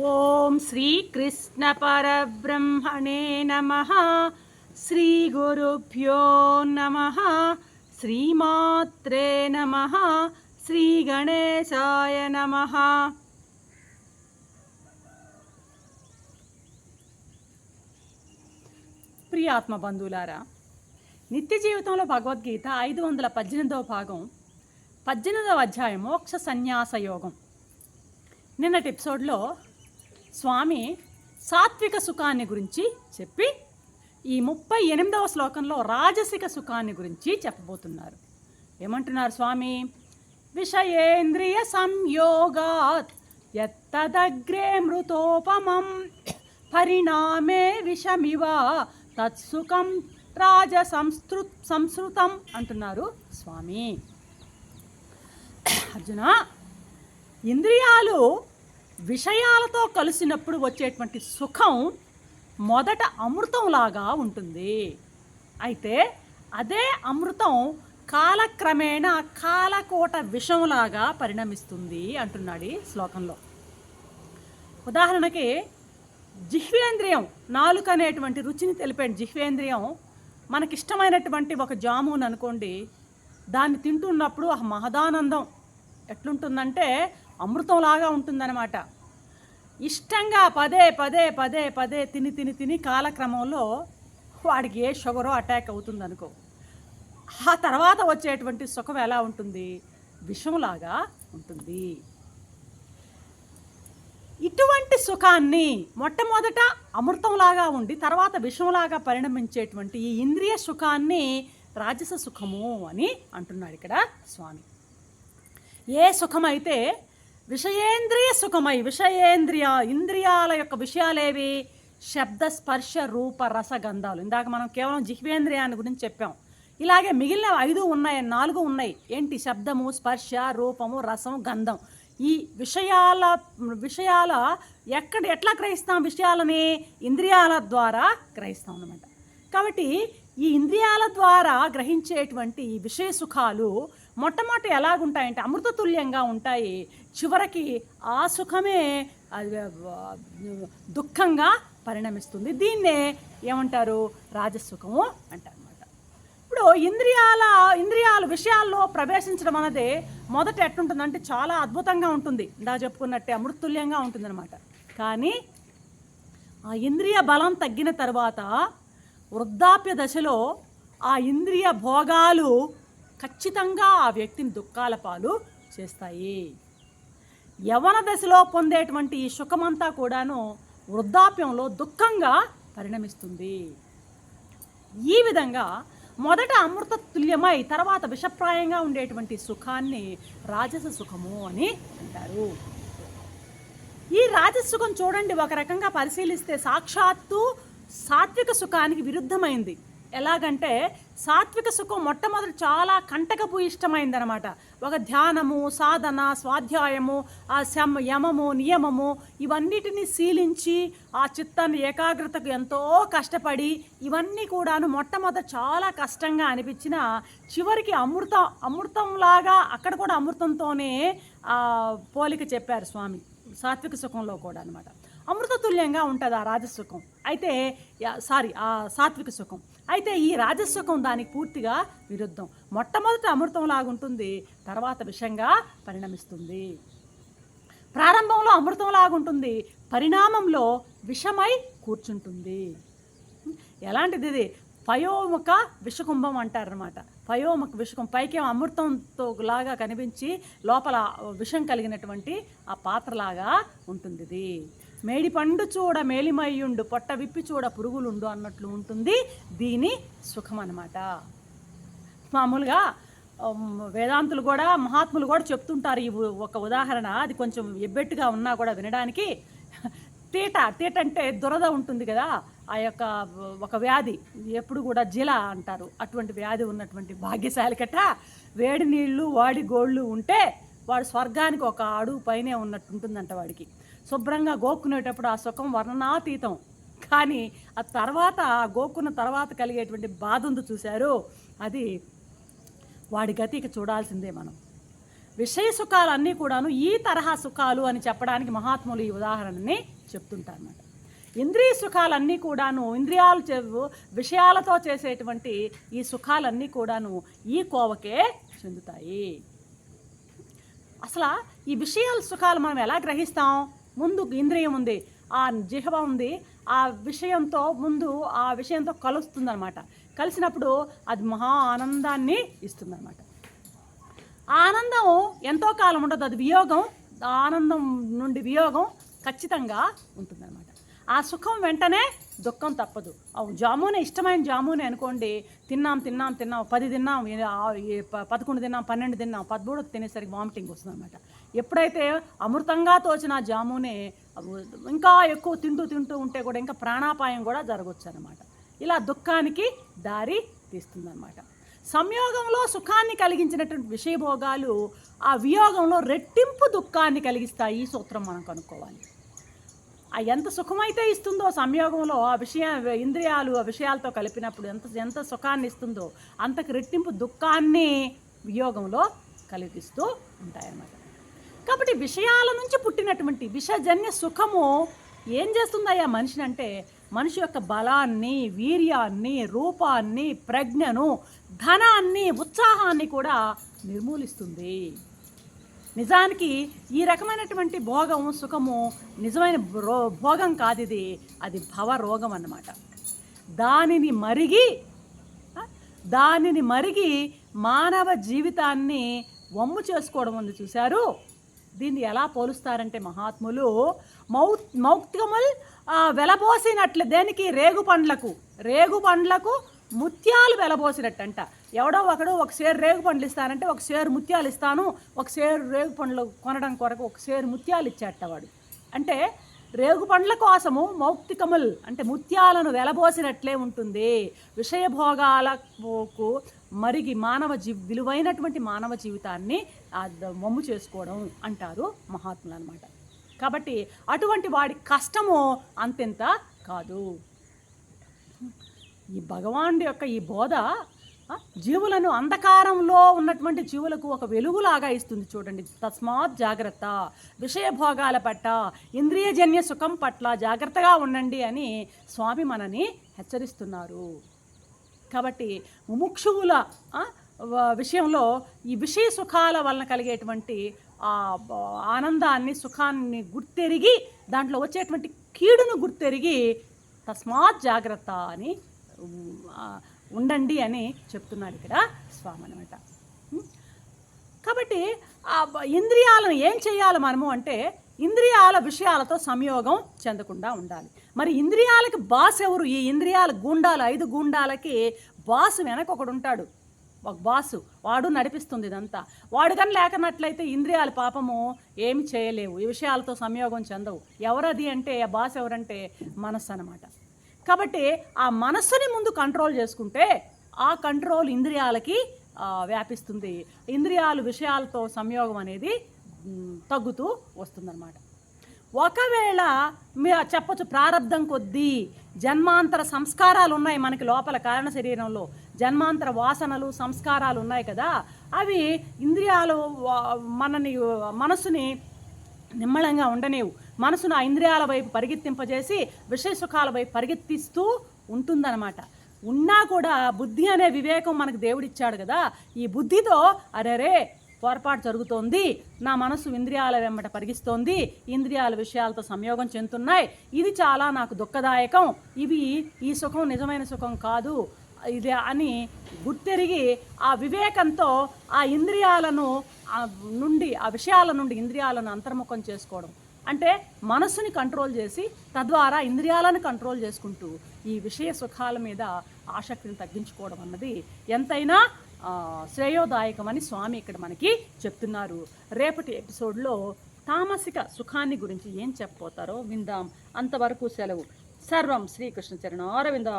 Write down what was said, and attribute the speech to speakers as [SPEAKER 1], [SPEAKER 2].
[SPEAKER 1] ఓం శ్రీకృష్ణ పరబ్రహ్మణే నమ. శ్రీ గురుభ్యో నమ. శ్రీమాత్రే నమ. శ్రీ గణేశాయ నమ. ప్రియాత్మ బంధువులారా నిత్య జీవితంలో భగవద్గీత ఐదు వందల పద్దెనిమిదవ భాగం పద్దెనిమిదవ అధ్యాయం మోక్ష సన్యాస యోగం. నిన్నటి ఎపిసోడ్లో స్వామి సాత్విక సుఖాన్ని గురించి చెప్పి ఈ ముప్పై ఎనిమిదవ శ్లోకంలో రాజసిక సుఖాన్ని గురించి చెప్పబోతున్నారు. ఏమంటున్నారు స్వామి? విషయేంద్రియ సంయోగాత్ ఎత్తదగ్రే మృతోపమం పరిణామే విషమివ తత్సుఖం రాజ సంస్కృ సంస్కృతం అంటున్నారు స్వామి. అర్జున ఇంద్రియాలు విషయాలతో కలిసినప్పుడు వచ్చేటువంటి సుఖం మొదట అమృతంలాగా ఉంటుంది. అయితే అదే అమృతం కాలక్రమేణా కాలకోట విషంలాగా పరిణమిస్తుంది అంటున్నాడు ఈ శ్లోకంలో. ఉదాహరణకి జిహ్వేంద్రియం నాలుక అనేటువంటి రుచిని తెలిపే జిహ్వేంద్రియం మనకిష్టమైనటువంటి ఒక జామున్ అనుకోండి దాన్ని తింటున్నప్పుడు ఆ మహదానందం ఎట్లుంటుందంటే అమృతంలాగా ఉంటుందన్నమాట. ఇష్టంగా పదే పదే పదే పదే తిని తిని తిని కాలక్రమంలో వాడికి ఏ షుగరో అటాక్ అవుతుందనుకో. ఆ తర్వాత వచ్చేటువంటి సుఖం ఎలా ఉంటుంది? విషంలాగా ఉంటుంది. ఇటువంటి సుఖాన్ని మొట్టమొదట అమృతంలాగా ఉండి తర్వాత విషంలాగా పరిణమించేటువంటి ఈ ఇంద్రియ సుఖాన్ని రాజస సుఖము అని అంటున్నాడు ఇక్కడ స్వామి. ఏ సుఖమైతే విషయేంద్రియ సుఖమై విషయేంద్రియ ఇంద్రియాల యొక్క విషయాలేవి శబ్ద స్పర్శ రూప రస గంధాలు. ఇందాక మనం కేవలం జిహ్వేంద్రియాన్ని గురించి చెప్పాం. ఇలాగే మిగిలిన ఐదు ఉన్నాయి నాలుగు ఉన్నాయి. ఏంటి? శబ్దము స్పర్శ రూపము రసం గంధం. ఈ విషయాల విషయాల ఎక్కడ ఎట్లా గ్రహిస్తాం? విషయాలని ఇంద్రియాల ద్వారా గ్రహిస్తాం అన్నమాట. కాబట్టి ఈ ఇంద్రియాల ద్వారా గ్రహించేటువంటి ఈ విషయ సుఖాలు మొట్టమొదటి ఎలాగుంటాయంటే అమృతతుల్యంగా ఉంటాయి. చివరికి ఆ సుఖమే దుఃఖంగా పరిణమిస్తుంది. దీన్నే ఏమంటారు? రాజసుఖము అంటారు ఇప్పుడు ఇంద్రియాల ఇంద్రియాల విషయాల్లో ప్రవేశించడం అన్నదే మొదట ఎట్టుంటుందంటే చాలా అద్భుతంగా ఉంటుంది. ఇందా చెప్పుకున్నట్టే అమృతుల్యంగా ఉంటుందన్నమాట. కానీ ఆ ఇంద్రియ బలం తగ్గిన తర్వాత వృద్ధాప్య దశలో ఆ ఇంద్రియ భోగాలు ఖచ్చితంగా ఆ వ్యక్తిని దుఃఖాల పాలు చేస్తాయి. యవన దశలో పొందేటువంటి ఈ సుఖమంతా కూడాను వృద్ధాప్యంలో దుఃఖంగా పరిణమిస్తుంది. ఈ విధంగా మొదట అమృత తుల్యమై తర్వాత విషప్రాయంగా ఉండేటువంటి సుఖాన్ని రాజస సుఖము అని అంటారు. ఈ రాజసుఖం చూడండి ఒక రకంగా పరిశీలిస్తే సాక్షాత్తు సాత్విక సుఖానికి విరుద్ధమైంది. ఎలాగంటే సాత్విక సుఖం మొట్టమొదటి చాలా కంటకపు ఇష్టమైందనమాట. ఒక ధ్యానము సాధన స్వాధ్యాయము ఆ శమ యమము నియమము ఇవన్నిటిని శీలించి ఆ చిత్తాన్ని ఏకాగ్రతకు ఎంతో కష్టపడి ఇవన్నీ కూడాను మొట్టమొదట చాలా కష్టంగా అనిపించిన చివరికి అమృతం అమృతంలాగా అక్కడ కూడా అమృతంతోనే పోలిక చెప్పారు స్వామి. సాత్విక సుఖంలో కూడా అనమాట అమృతతుల్యంగా ఉంటుంది ఆ రాజసుఖం. అయితే సారీ ఆ సాత్విక సుఖం. అయితే ఈ రాజసుఖం దానికి పూర్తిగా విరుద్ధం. మొట్టమొదట అమృతం లాగుంటుంది తర్వాత విషంగా పరిణమిస్తుంది. ప్రారంభంలో అమృతం లాగుంటుంది పరిణామంలో విషమై కూర్చుంటుంది. ఎలాంటిది ఇది? పయోముఖ విషకుంభం అంటారనమాట పయోముఖ విషకం పైకి అమృతంతో లాగా కనిపించి లోపల విషం కలిగినటువంటి ఆ పాత్రలాగా ఉంటుంది ఇది మేడి పండు చూడ మేలిమయ్యుండు పొట్ట విప్పి చూడ పురుగులుండు అన్నట్లు ఉంటుంది. దీని సుఖం అన్నమాట. మామూలుగా వేదాంతులు కూడా మహాత్ములు కూడా చెప్తుంటారు ఈ ఒక ఉదాహరణ. అది కొంచెం ఎబ్బెట్టుగా ఉన్నా కూడా వినడానికి. తీట తీట అంటే దురద ఉంటుంది కదా. ఆ యొక్క ఒక వ్యాధి. ఎప్పుడు కూడా జిల అంటారు. అటువంటి వ్యాధి ఉన్నటువంటి భాగ్యశాలి కట్ట. వేడి నీళ్ళు వాడి గోళ్ళు ఉంటే వాడు స్వర్గానికి ఒక అడుగు పైనే ఉన్నట్టు ఉంటుందంట వాడికి. శుభ్రంగా గోక్కునేటప్పుడు ఆ సుఖం వర్ణనాతీతం. కానీ ఆ తర్వాత ఆ గోక్కున్న తర్వాత కలిగేటువంటి బాధ ఉంది చూశారు. అది వాడి గతి ఇక చూడాల్సిందే మనం. విషయ సుఖాలన్నీ కూడాను ఈ తరహా సుఖాలు అని చెప్పడానికి మహాత్ములు ఈ ఉదాహరణని చెప్తుంటారన్నమాట. ఇంద్రియ సుఖాలన్నీ కూడాను ఇంద్రియాలు విషయాలతో చేసేటువంటి ఈ సుఖాలన్నీ కూడాను ఈ కోవకే చెందుతాయి. అసలు ఈ విషయాల సుఖాలు మనం ఎలా గ్రహిస్తాం? ముందు ఇంద్రియం ఉంది ఆ జిహవ ఉంది ఆ విషయంతో ముందు ఆ విషయంతో కలుస్తుందనమాట కలిసినప్పుడు అది మహా ఆనందాన్ని ఇస్తుందన్నమాట. ఆ ఆనందం ఎంతో కాలం ఉండదు అది వియోగం ఆ ఆనందం నుండి వియోగం ఖచ్చితంగా ఉంటుందన్నమాట. ఆ సుఖం వెంటనే దుఃఖం తప్పదు. అవు జామునే ఇష్టమైన జామునే అనుకోండి తిన్నాం తిన్నాం తిన్నాం పది తిన్నాం ప- పదకొండు తిన్నాం పన్నెండు తిన్నాం పదమూడు తినేసరికి వామిటింగ్ వస్తుంది అనమాట ఎప్పుడైతే అమృతంగా తోచిన జామునే ఇంకా ఎక్కువ తింటూ తింటూ ఉంటే కూడా ఇంకా ప్రాణాపాయం కూడా జరగవచ్చు అనమాట ఇలా దుఃఖానికి దారి తీస్తుందన్నమాట. సంయోగంలో సుఖాన్ని కలిగించినటువంటి విషయభోగాలు ఆ వియోగంలో రెట్టింపు దుఃఖాన్ని కలిగిస్తాయి ఈ సూత్రం మనం కనుక్కోవాలి. ఎంత సుఖమైతే ఇస్తుందో సంయోగంలో ఆ విషయ ఇంద్రియాలు ఆ విషయాలతో కలిపినప్పుడు ఎంత ఎంత సుఖాన్ని ఇస్తుందో అంతకు రెట్టింపు దుఃఖాన్ని వియోగంలో కలిగిస్తూ ఉంటాయన్నమాట. కాబట్టి విషయాల నుంచి పుట్టినటువంటి విషజన్య సుఖము ఏం చేస్తుందయ్యా మనిషిని అంటే మనిషి యొక్క బలాన్ని వీర్యాన్ని రూపాన్ని ప్రజ్ఞను ధనాన్ని ఉత్సాహాన్ని కూడా నిర్మూలిస్తుంది. నిజానికి ఈ రకమైనటువంటి భోగం సుఖము నిజమైన రో- భోగం కాదు ఇది. అది భవరోగం అన్నమాట. దానిని మరిగి దానిని మరిగి మానవ జీవితాన్ని వమ్ము చేసుకోవడం ఉంది చూశారు. దీన్ని ఎలా పోలుస్తారంటే మహాత్ములు మౌ మౌక్తికముల్ వెలబోసినట్లు దేనికి? రేగు పండ్లకు రేగు పండ్లకు ముత్యాలు వెలబోసినట్టంట. ఎవడో ఒకడు ఒక షేర్ రేగు పండ్లు ఇస్తానంటే ఒక షేర్ ముత్యాలు ఇస్తాను ఒక షేర్ రేగు పండ్లు కొనడం కొరకు ఒక షేర్ ముత్యాలు ఇచ్చేట వాడు. అంటే రేగు పండ్ల కోసము మౌక్తికముల్ అంటే ముత్యాలను వెలబోసినట్లే ఉంటుంది. విషయభోగాలకు మరిగి మానవ జీ విలువైనటువంటి మానవ జీవితాన్ని మమ్ము చేసుకోవడం అంటారు మహాత్ములు అనమాట కాబట్టి అటువంటి వాడి కష్టము అంతెంత కాదు. ఈ భగవానుడి యొక్క ఈ బోధ జీవులను అంధకారంలో ఉన్నటువంటి జీవులకు ఒక వెలుగులాగా ఇస్తుంది చూడండి. తస్మాత్ జాగ్రత్త. విషయభోగాల పట్ల ఇంద్రియజన్య సుఖం పట్ల జాగ్రత్తగా ఉండండి అని స్వామి మనని హెచ్చరిస్తున్నారు. కాబట్టి ముముక్షువుల విషయంలో ఈ విషయ సుఖాల వలన కలిగేటువంటి ఆ ఆనందాన్ని సుఖాన్ని గుర్తెరిగి దాంట్లో వచ్చేటువంటి కీడును గుర్తెరిగి తస్మాత్ జాగ్రత్త అని ఉండండి అని చెప్తున్నాడు ఇక్కడ స్వామి అనమాట కాబట్టి ఇంద్రియాలను ఏం చేయాలి మనము అంటే ఇంద్రియాల విషయాలతో సంయోగం చెందకుండా ఉండాలి. మరి ఇంద్రియాలకి బాస్ ఎవరు? ఈ ఇంద్రియాల గుండాలు ఐదు గుండాలకి బాస్ వెనక ఒకడు ఉంటాడు. ఒక బాసు. వాడు నడిపిస్తుంది ఇదంతా. వాడు కానీ లేకనట్లయితే ఇంద్రియాలు పాపము ఏమి చేయలేవు. ఈ విషయాలతో సంయోగం చెందవు. ఎవరది అంటే ఆ బాస్ ఎవరంటే మనస్సు అనమాట కాబట్టి ఆ మనస్సుని ముందు కంట్రోల్ చేసుకుంటే ఆ కంట్రోల్ ఇంద్రియాలకి వ్యాపిస్తుంది. ఇంద్రియాలు విషయాలతో సంయోగం అనేది తగ్గుతూ వస్తుందన్నమాట. ఒకవేళ మీరు చెప్పొచ్చు ప్రారంధం కొద్దీ జన్మాంతర సంస్కారాలు ఉన్నాయి మనకి లోపల కారణ శరీరంలో. జన్మాంతర వాసనలు సంస్కారాలు ఉన్నాయి కదా. అవి ఇంద్రియాలు మనని మనసుని నిమ్మళంగా ఉండనేవు మనసును ఆ ఇంద్రియాల వైపు పరిగెత్తింపజేసి విషయ సుఖాల వైపు పరిగెత్తిస్తూ ఉంటుందన్నమాట. ఉన్నా కూడా బుద్ధి అనే వివేకం మనకు దేవుడిచ్చాడు కదా. ఈ బుద్ధితో అరెరే పొరపాటు జరుగుతోంది. నా మనసు ఇంద్రియాల వెంబట పరిగిస్తోంది. ఇంద్రియాల విషయాలతో సంయోగం చెందుతున్నాయి. ఇది చాలా నాకు దుఃఖదాయకం. ఇవి ఈ సుఖం నిజమైన సుఖం కాదు. ఇది అని గుర్తెరిగి ఆ వివేకంతో ఆ ఇంద్రియాలను నుండి ఆ విషయాల నుండి ఇంద్రియాలను అంతర్ముఖం చేసుకోవడం. అంటే మనసుని కంట్రోల్ చేసి తద్వారా ఇంద్రియాలను కంట్రోల్ చేసుకుంటూ ఈ విషయ సుఖాల మీద ఆసక్తిని తగ్గించుకోవడం అన్నది ఎంతైనా శ్రేయోదాయకమని స్వామి ఇక్కడ మనకి చెప్తున్నారు. రేపటి ఎపిసోడ్లో తామసిక సుఖాన్ని గురించి ఏం చెప్పబోతారో విందాం. అంతవరకు సెలవు. సర్వం శ్రీకృష్ణ చరణ అరవింద